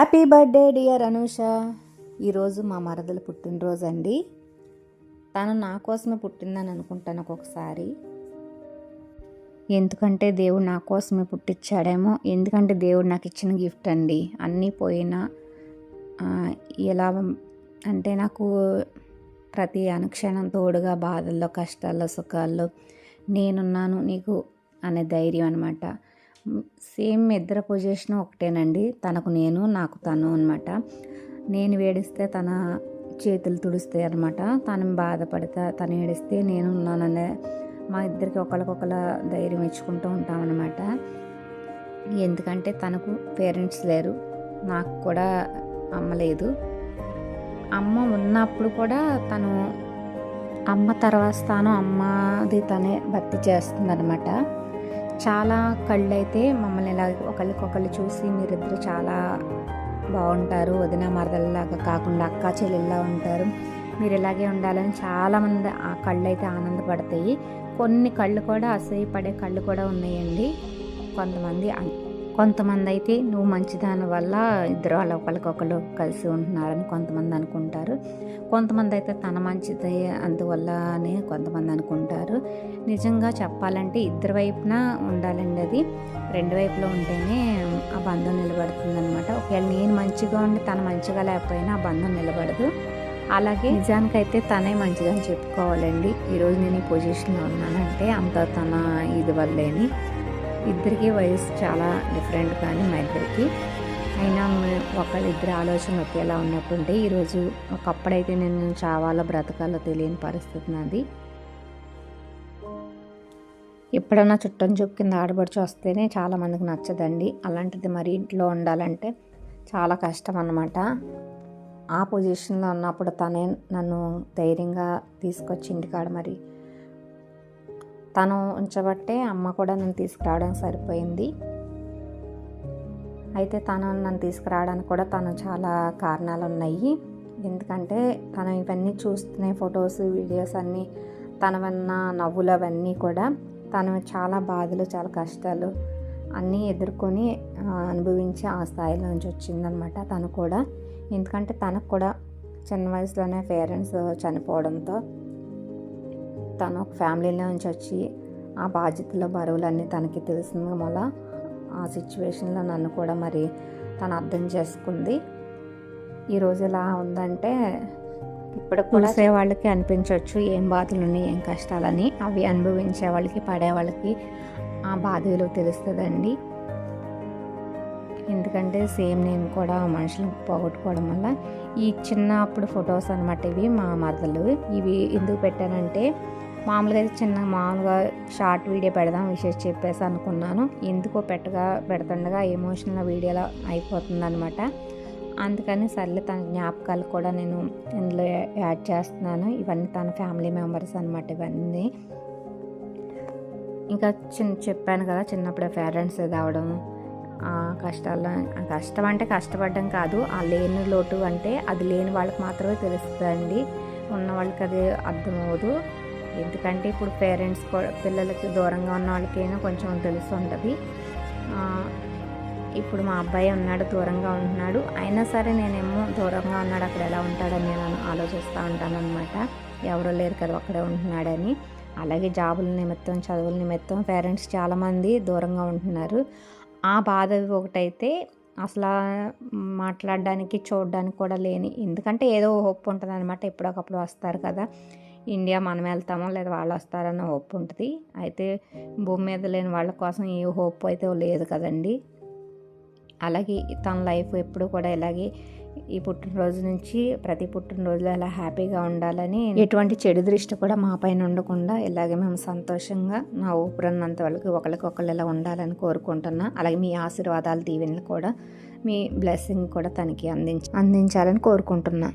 Happy birthday dear Anusha ఈరోజు మా మరదలు పుట్టినరోజు అండి. తను నా కోసమే పుట్టిందని అనుకుంటాను ఒక్కొక్కసారి. ఎందుకంటే దేవుడు నా కోసమే పుట్టించాడేమో ఎందుకంటే దేవుడు నాకు ఇచ్చిన గిఫ్ట్ అండి. అన్నీ పోయినా ఎలా అంటే నాకు ప్రతి అనుక్షణం తోడుగా బాధల్లో కష్టాల్లో సుఖాల్లో నేనున్నాను నీకు అనే ధైర్యం అనమాట సేమ్ ఇద్దర పొజిషన్ ఒకటేనండి. తనకు నేను నాకు తను అనమాట నేను వేడిస్తే తన చేతులు తుడుస్తాయి అనమాట తను బాధపడితే తను ఏడిస్తే నేను ఉన్నాననే మా ఇద్దరికి ఒకరికొకరు ధైర్యం ఇచ్చుకుంటూ ఉంటామన్నమాట ఎందుకంటే తనకు పేరెంట్స్ లేరు. నాకు కూడా అమ్మ లేదు. అమ్మ ఉన్నప్పుడు కూడా తను అమ్మ తర్వాత తాను అమ్మది తనే భర్తీ చేస్తుందన్నమాట. చాలా కళ్ళు అయితే మమ్మల్ని ఇలా ఒకరికొకళ్ళు చూసి మీరిద్దరు చాలా బాగుంటారు. వదిన మరదల్లాగా కాకుండా అక్క చెల్లెల్లా ఉంటారు. మీరు ఇలాగే ఉండాలని చాలామంది ఆ కళ్ళు అయితే ఆనందపడతాయి. కొన్ని కళ్ళు కూడా అసహ్యపడే కళ్ళు కూడా ఉన్నాయండి. కొంతమంది కొంతమంది అయితే నువ్వు మంచిదాని వల్ల ఇద్దరు వాళ్ళ ఒకరికొకరు కలిసి ఉంటున్నారని కొంతమంది అనుకుంటారు. కొంతమంది అయితే తన మంచిది అందువల్ల అని కొంతమంది అనుకుంటారు. నిజంగా చెప్పాలంటే ఇద్దరు వైపున ఉండాలండి అది. రెండు వైపులో ఉంటేనే ఆ బంధం నిలబడుతుందనమాట ఒకవేళ నేను మంచిగా ఉండి తను మంచిగా లేకపోయినా ఆ బంధం నిలబడదు. అలాగే నిజానికైతే తనే మంచిదని చెప్పుకోవాలండి. ఈరోజు నేను ఈ పొజిషన్లో ఉన్నానంటే అంత తన ఇది వల్లేని ఇద్దరికి వయసు చాలా డిఫరెంట్ కానీ మా ఇద్దరికి. అయినా ఒకళ్ళిద్దరి ఆలోచన ఒకేలా ఉన్నట్టుంటే ఈరోజు ఒకప్పుడైతే నేను చావాలో బ్రతకాలో తెలియని పరిస్థితి నాది. ఎప్పుడన్నా చుట్టం చూపు కింద ఆడబడిచి వస్తేనే చాలామందికి నచ్చదండి. అలాంటిది మరి ఇంట్లో ఉండాలంటే చాలా కష్టం అన్నమాట. ఆ పొజిషన్లో ఉన్నప్పుడు తనే నన్ను ధైర్యంగా తీసుకొచ్చి ఇంటికాడ మరి తను ఉంచబట్టే అమ్మ కూడా నన్ను తీసుకురావడం సరిపోయింది. అయితే తను నన్ను తీసుకురావడానికి కూడా తను చాలా కారణాలు ఉన్నాయి ఎందుకంటే తను ఇవన్నీ చూస్తున్నాయి ఫొటోస్ వీడియోస్ అన్నీ తనవన్న నవ్వులు అవన్నీ కూడా తను చాలా బాధలు చాలా కష్టాలు అన్నీ ఎదుర్కొని అనుభవించి ఆ స్థాయిలో నుంచి వచ్చిందనమాట తను కూడా. ఎందుకంటే తనకు కూడా చిన్న వయసులోనే పేరెంట్స్ చనిపోవడంతో తను ఒక ఫ్యామిలీలో నుంచి వచ్చి ఆ బాధ్యతల బరువులన్నీ తనకి తెలిసిన వల్ల ఆ సిచ్యువేషన్లో నన్ను కూడా మరి తను అర్థం చేసుకుంది. ఈరోజు ఇలా ఉందంటే ఇప్పుడు చూసే వాళ్ళకి అనిపించవచ్చు ఏం బాధలు ఉన్నాయి ఏం కష్టాలని. అవి అనుభవించే వాళ్ళకి పడే వాళ్ళకి ఆ బాధ విలువ తెలుస్తుందండి. ఎందుకంటే సేమ్ నేను కూడా మనుషులను పోగొట్టుకోవడం వల్ల ఈ చిన్నప్పుడు ఫొటోస్ అనమాట ఇవి మా మరదలు. ఇవి ఎందుకు పెట్టానంటే మామూలుగా అయితే చిన్న మామూలుగా షార్ట్ వీడియో పెడదాం విషయం చెప్పేసి అనుకున్నాను. ఎందుకో పెట్టగా పెడుతుండగా ఎమోషనల్ వీడియోలో అయిపోతుంది అనమాట అందుకని సర్లే తన జ్ఞాపకాలు కూడా నేను ఇందులో యాడ్ చేస్తున్నాను. ఇవన్నీ తన ఫ్యామిలీ మెంబర్స్ అనమాట ఇవన్నీ. ఇంకా చిన్న చెప్పాను కదా చిన్నప్పుడే పేరెంట్స్ కావడం ఆ కష్టాల్లో కష్టం అంటే కష్టపడడం కాదు ఆ లేని లోటు అంటే అది లేని వాళ్ళకి మాత్రమే తెలుస్తుందండి. ఉన్న వాళ్ళకి అది అర్థమవుదు ఎందుకంటే ఇప్పుడు పేరెంట్స్ కూడా పిల్లలకి దూరంగా ఉన్న వాళ్ళకైనా కొంచెం తెలుసు ఉంటుంది. ఇప్పుడు మా అబ్బాయి ఉన్నాడు దూరంగా ఉంటున్నాడు. అయినా సరే నేనేమో దూరంగా ఉన్నాడు అక్కడ ఎలా ఉంటాడని నేను ఆలోచిస్తూ ఉంటాను అనమాట ఎవరో లేరు కదా అక్కడే ఉంటున్నాడని. అలాగే జాబుల నిమిత్తం చదువుల నిమిత్తం పేరెంట్స్ చాలామంది దూరంగా ఉంటున్నారు. ఆ బాధ ఒకటైతే అసలు మాట్లాడడానికి చూడడానికి కూడా లేని ఎందుకంటే ఏదో హోప్ ఉంటుంది అనమాట ఎప్పుడొకప్పుడు వస్తారు కదా. ఇండియా మనం వెళ్తామో లేదా వాళ్ళు వస్తారన్న హోప్ ఉంటుంది. అయితే భూమి మీద లేని వాళ్ళ కోసం ఏ హోప్ అయితే లేదు కదండి. అలాగే తన లైఫ్ ఎప్పుడు కూడా ఇలాగే ఈ పుట్టినరోజు నుంచి ప్రతి పుట్టినరోజులో ఇలా హ్యాపీగా ఉండాలని ఎటువంటి చెడు దృష్టి కూడా మా పైన ఉండకుండా ఇలాగే మేము సంతోషంగా నా ఊపిరన్నంత వాళ్ళకి ఒకరికొకరు ఇలా ఉండాలని కోరుకుంటున్నా. అలాగే మీ ఆశీర్వాదాలు దీవెనలు కూడా మీ బ్లెస్సింగ్ కూడా తనకి అందించ అందించాలని కోరుకుంటున్నా.